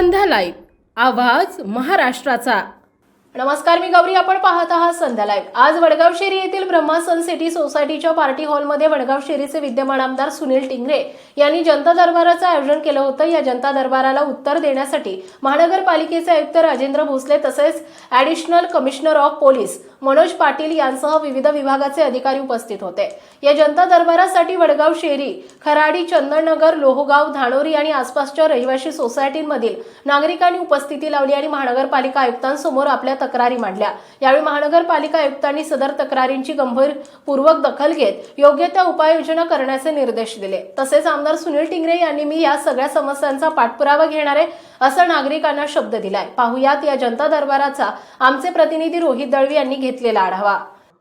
संध्या live आवाज महाराष्ट्राचा. नमस्कार मी गौरी. आपण पाहत आहात संध्या लाईव्ह आज वडगाव शेरी येथील ब्रह्मा सन सिटी सोसायटीच्या पार्टी हॉलमध्ये वडगाव शेरीचे विद्यमान आमदार सुनील टिंगरे यांनी जनता दरबाराचं आयोजन केलं होतं. या जनता दरबाराला उत्तर देण्यासाठी महानगरपालिकेचे आयुक्त राजेंद्र भोसले तसेच additional commissioner of police Manoj Patil यांसह विविध विभागाचे अधिकारी उपस्थित होते. या जनता दरबारासाठी वडगाव शेरी खराडी चंदननगर लोहगाव धानोरी आणि आसपासच्या रहिवासी सोसायटींमधील नागरिकांनी उपस्थिती लावली आणि महानगरपालिका आयुक्तांसमोर आपल्या तक्रारी मांडल्या. यावेळी महानगरपालिका आयुक्तांनी सदर तक्रारींची गंभीरपूर्वक दखल घेत योग्य त्या उपाययोजना करण्याचे निर्देश दिले. तसेच आमदार सुनील टिंगरे यांनी मी या सगळ्या समस्यांचा पाठपुरावा घेणार आहे असं नागरिकांना शब्द दिलाय. पाहुयात या जनता दरबाराचा आमचे प्रतिनिधी रोहित दळवी यांनी घेतलेला आढावा.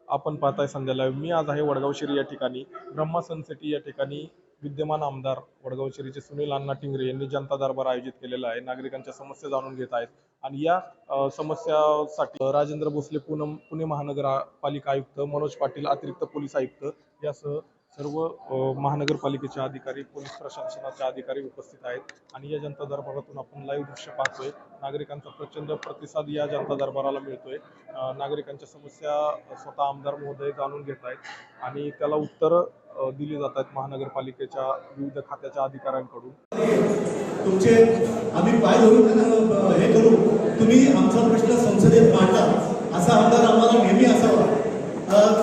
आपण पाहताय संध्याला. मी आज आहे वडगाव शिरी या ठिकाणी. ब्रह्मा सनसिटी या ठिकाणी विद्यमान आमदार वडगाव शिरीचे सुनील अण्णा टिंगरे यांनी जनता दरबार आयोजित केलेला आहे. नागरिकांच्या समस्या जाणून घेत आहेत. आणि या समस्यासाठी राजेंद्र भोसले पुनम पुणे महानगरपालिका आयुक्त मनोज पाटील अतिरिक्त पोलीस आयुक्त यासह सर्व महानगरपालिकेचे अधिकारी पोलीस प्रशासनाचे अधिकारी उपस्थित आहेत. आणि या जनता दरबारातून आपण लाईव्ह दृश्य पाहतोय. नागरिकांचा प्रचंड प्रतिसाद या जनता दरबाराला मिळतोय. नागरिकांच्या समस्या स्वतः आमदार महोदय जाणून घेत आहेत. आणि त्याला उत्तर दिले जात आहेत महानगरपालिकेच्या विविध खात्याच्या अधिकाऱ्यांकडून. तुमचे आम्ही पाय धरून हे करू. तुम्ही आमचा प्रश्न संसदेत मांडला असा आमदार आम्हाला नेहमी असावा.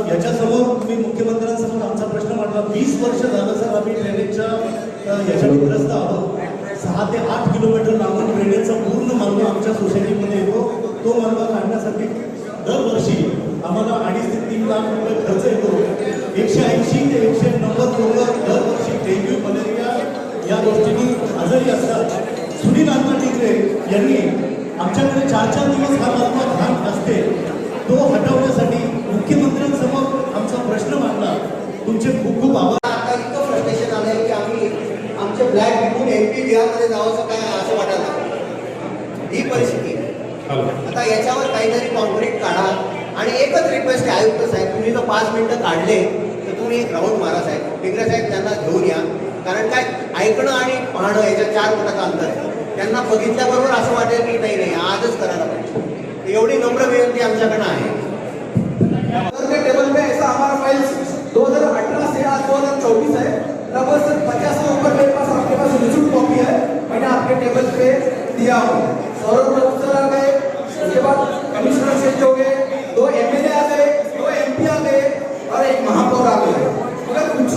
याच्यासमोर तुम्ही मुख्यमंत्र्यांसमोर आमचा प्रश्न मांडला वीस वर्ष झालं सर आम्ही ड्रेनेजच्या अ, याच्याने ग्रस्त आहोत. सहा ते आठ किलोमीटर लांबून ड्रेनेजचा पूर्ण मार्ग आमच्या सोसायटीमध्ये येतो. तो मार्ग काढण्यासाठी दरवर्षी आम्हाला अडीच ते तीन लाख रुपये खर्च येतो. एकशे ऐंशी ते एकशे नव्वद लोक दरवर्षी डेंग्यू मलेरिया या गोष्टींनी आजारी असतात. सुनील अण्णा टिकरे यांनी आमच्याकडे चार चार दिवस हा मार्ग घाण असते तो हटवण्यासाठी मुख्यमंत्र्यांसमोर आमचा प्रश्न मांडला. तुमचे खूप खूप आभार. आता इतकं फ्रस्ट्रेशन आलंय की आम्ही आमचे फ्लॅट विकून एम पी बिहारमध्ये जावंसं काय असं वाटायला. ही परिस्थिती. आहे. आता याच्यावर काहीतरी कॉन्क्रीट काढा. आणि एकच रिक्वेस्ट आहे आयुक्त साहेब तुम्ही जर पाच मिनिटं काढले. तुम्ही राहुल महाराज आहेत टिंगरे साहेब त्यांना घेऊन या. कारण काय ऐकणं आणि पाहणं याच्यात चार फुटाचं अंतर आहे. त्यांना बघितल्याबरोबर असं वाटेल की नाही नाही आजच करायला पाहिजे. एवढी नम्र विनंती आमच्याकडनं आहे. टेबल में ऐसा हमारा फाइल 2018 से आज 2024 है। लगभग पचास से ऊपर मेरे पास आपके पास रिजल्ट कॉपी है। मैंने आपके टेबल पे दिया हूँ।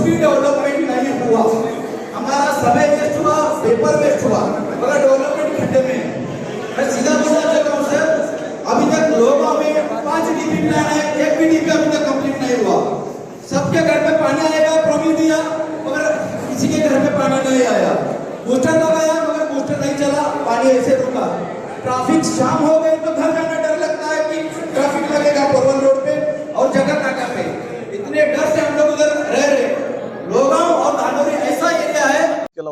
भी डेवलपमेंट नहीं हुआ। हमारा समय वेस्ट हुआ पेपर वेस्ट हुआ मगर डेवलपमेंट खड्डे में। मैं सीधा बोलना चाहता हूँ सर अभी तक लोगों में पाँच डीपी प्लान है, एक भी डीपी अभी तक कंप्लीट नहीं हुआ। सबके घर में पानी आएगा प्रॉमिस दिया, मगर किसी के घर में पानी नहीं आया। बूस्टर लगाया मगर बूस्टर नहीं चला, पानी ऐसे रुका। ट्रैफ़िक शाम हो गई तो घर जाना डर लगता है कि ट्रैफ़िक लगेगा पोरबल रोड पे, और जगह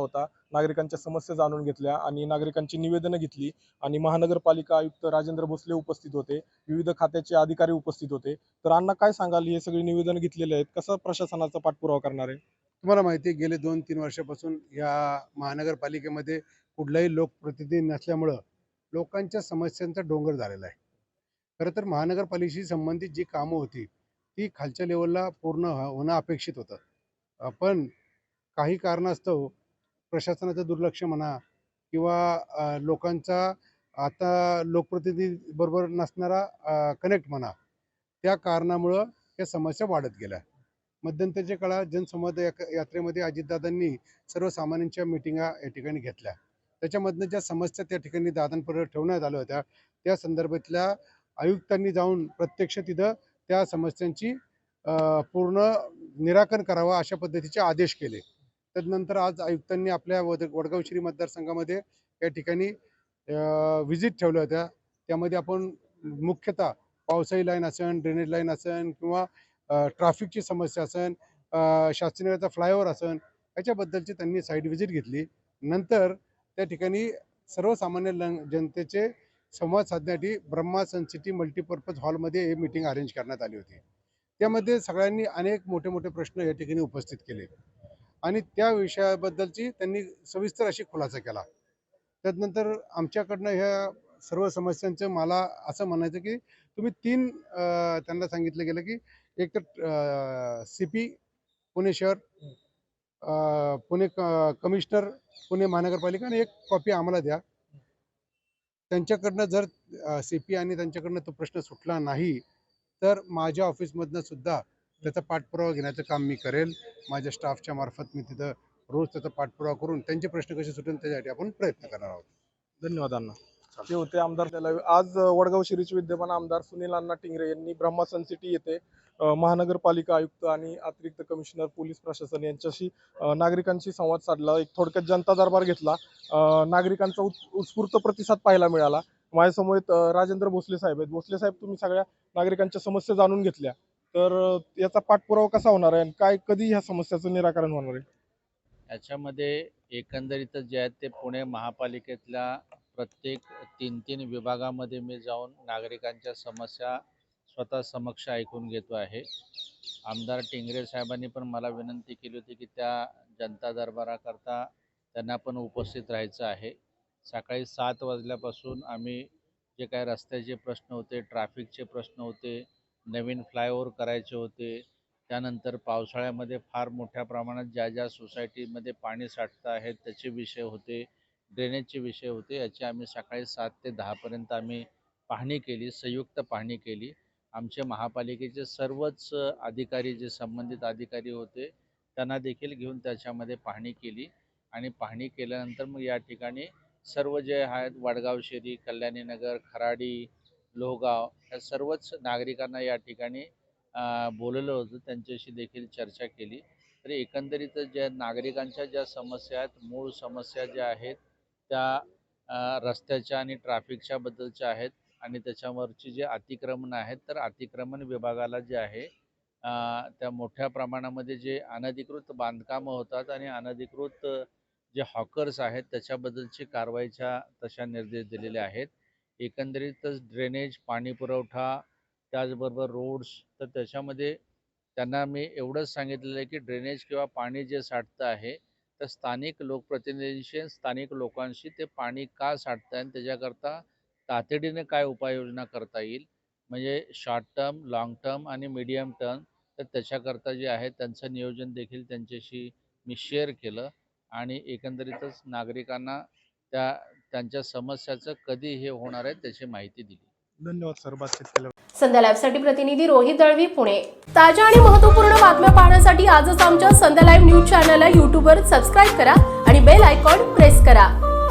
होता. नागरिकांच्या समस्या जाणून घेतल्या आणि नागरिकांची निवेदनं घेतली आणि महानगरपालिका आयुक्त राजेंद्र भोसले उपस्थित होते. विविध खात्याचे अधिकारी उपस्थित होते. तर अण्णा काय सांगाल? हे सगळी निवेदनं घेतलेले आहेत. कसं प्रशासनाचा पाठपुरावा करणार आहे? तुम्हाला माहिती आहे गेले दोन तीन वर्षापासून या महानगरपालिकेमध्ये कुठलाही लोकप्रतिनिधी नसल्यामुळं लोकांच्या समस्यांचा डोंगर झालेला आहे. खरं तर महानगरपालिकेशी संबंधित जी कामं होती ती खालच्या लेवलला पूर्ण होणं अपेक्षित होतं. पण काही कारणास्तव प्रशासनाचं दुर्लक्ष म्हणा किंवा लोकांचा आता लोकप्रतिनिधी बरोबर नसणारा कनेक्ट म्हणा त्या कारणामुळं या समस्या वाढत गेल्या. मध्यंतरीच्या काळात जनसंवाद या- यात्रेमध्ये अजितदादांनी सर्वसामान्यांच्या मिटिंगा या ठिकाणी घेतल्या. त्याच्यामधनं ज्या समस्या त्या ठिकाणी दादांपर्यंत ठेवण्यात आल्या होत्या त्या संदर्भातल्या आयुक्तांनी जाऊन प्रत्यक्ष तिथं त्या समस्यांची पूर्ण निराकरण करावं अशा पद्धतीचे आदेश केले. तदनंतर आज आयुक्तांनी आपल्या वद वडगाव श्री मतदारसंघामध्ये या ठिकाणी व्हिजिट ठेवल्या होत्या. त्यामध्ये आपण मुख्यतः पावसाळी लाईन असेल ड्रेनेज लाईन असेल किंवा ट्रॅफिकची समस्या असेल शास्त्रीनगरचा फ्लायओव्हर असेल याच्याबद्दलची त्यांनी साईट व्हिजिट घेतली. नंतर त्या ठिकाणी सर्वसामान्य जनतेचे संवाद साधण्यासाठी ब्रह्मा सन सिटी मल्टीपर्पज हॉलमध्ये हे मीटिंग अरेंज करण्यात आली होती. त्यामध्ये सगळ्यांनी अनेक मोठे मोठे प्रश्न या ठिकाणी उपस्थित केले. आणि त्या विषयाबद्दलची त्यांनी सविस्तर अशी खुलासा केला. त्यानंतर आमच्याकडनं ह्या सर्व समस्यांचं मला असं म्हणायचं की तुम्ही तीन त्यांना सांगितलं गेलं की एक तर सी पी पुणे शहर अं, पुणे कमिशनर पुणे महानगरपालिका आणि एक कॉपी आम्हाला द्या. त्यांच्याकडनं जर सी पी आणि त्यांच्याकडनं तो प्रश्न सुटला नाही तर माझ्या ऑफिसमधनं सुद्धा त्याचा पाठपुरावा घेण्याचं काम मी करेल. माझ्या स्टाफच्या मार्फत मी तिथं रोज त्याचा पाठपुरावा करून त्यांचे प्रश्न कसे सुटेल त्याच्यासाठी आपण प्रयत्न करणार आहोत. धन्यवाद अण्णा. ते होते आमदार त्याला. आज वडगाव शिरीचे विद्यमान आमदार सुनील अण्णा टिंगरे यांनी ब्रह्मा सन सिटी येथे महानगरपालिका आयुक्त आणि अतिरिक्त कमिशनर पोलीस प्रशासन यांच्याशी नागरिकांशी संवाद साधला. एक थोडक्यात जनता दरबार घेतला. नागरिकांचा उत्- उत्स्फूर्त प्रतिसाद पाहायला मिळाला. माझ्यासमोर राजेंद्र भोसले साहेब आहेत. भोसले साहेब तुम्ही सगळ्या नागरिकांच्या समस्या जाणून घेतल्या. तर याचा पाठपुरावा कसा होणार आहे? आणि काय कधी ह्या समस्याचं निराकरण होणार आहे? याच्यामध्ये एकंदरीतच जे आहेत ते पुणे महापालिकेतल्या प्रत्येक तीन तीन विभागामध्ये मी जाऊन नागरिकांच्या समस्या स्वतः समक्ष ऐकून घेतो आहे. आमदार टिंगरे साहेबांनी पण मला विनंती केली होती की त्या जनता दरबाराकरता त्यांना पण उपस्थित राहायचं आहे. सकाळी सात वाजल्यापासून आम्ही जे काय रस्त्याचे प्रश्न होते ट्रॅफिकचे प्रश्न होते नवीन फ्लायओव्हर करायचे होते. त्यानंतर पावसाळ्यामध्ये फार मोठ्या प्रमाणात ज्या ज्या सोसायटीमध्ये पाणी साठतं आहे त्याचे विषय होते ड्रेनेजचे विषय होते. याची आम्ही सकाळी सात ते दहापर्यंत आम्ही पाहणी केली संयुक्त पाहणी केली. आमचे महापालिकेचे सर्वच अधिकारी जे संबंधित अधिकारी होते त्यांना देखील घेऊन त्याच्यामध्ये पाहणी केली. आणि पाहणी केल्यानंतर मग या ठिकाणी सर्व जे आहेत वडगाव शेरी कल्याणीनगर खराडी लोहगाव या सर्वच नागरिकांना या ठिकाणी बोललं होतं. त्यांच्याशी देखील चर्चा केली. तर एकंदरीत ज्या नागरिकांच्या ज्या समस्या आहेत मूळ समस्या ज्या आहेत त्या रस्त्याच्या आणि ट्रॅफिकच्या बद्दलच्या आहेत आणि त्याच्यावरची जे अतिक्रमण आहेत तर अतिक्रमण विभागाला जे आहे त्या मोठ्या प्रमाणामध्ये जे अनधिकृत बांधकामं होतात आणि अनधिकृत जे हॉकर्स आहेत त्याच्याबद्दलची कारवाईच्या तशा निर्देश दिलेले आहेत. एकंदरीतच ड्रेनेज पाणी पुरवठा त्याचबरोबर रोड्स तर त्याच्यामध्ये त्यांना मी एवढंच सांगितलेलं आहे की ड्रेनेज किंवा पाणी जे साठतं आहे तर स्थानिक लोकप्रतिनिधींशी स्थानिक लोकांशी ते पाणी का साठतं आहे आणि त्याच्याकरता तातडीने काय उपाययोजना करता येईल? म्हणजे शॉर्ट टर्म लाँग टर्म आणि मीडियम टर्म तर त्याच्याकरता जे आहे त्यांचं नियोजन देखील त्यांच्याशी मी शेअर केलं. आणि एकंदरीतच नागरिकांना त्या त्यांच्या समस्याचं कधी हे होणार आहे त्याची माहिती दिली. धन्यवाद सर बातचीत संध्या लाईव्हसाठी प्रतिनिधी रोहित दळवी पुणे. ताज्या आणि महत्त्वपूर्ण बातम्या पाहण्यासाठी आजच आमच्या संध्या लाईव्ह न्यूज चॅनलला यूट्यूबवर सबस्क्राईब करा आणि बेल आयकॉन प्रेस करा.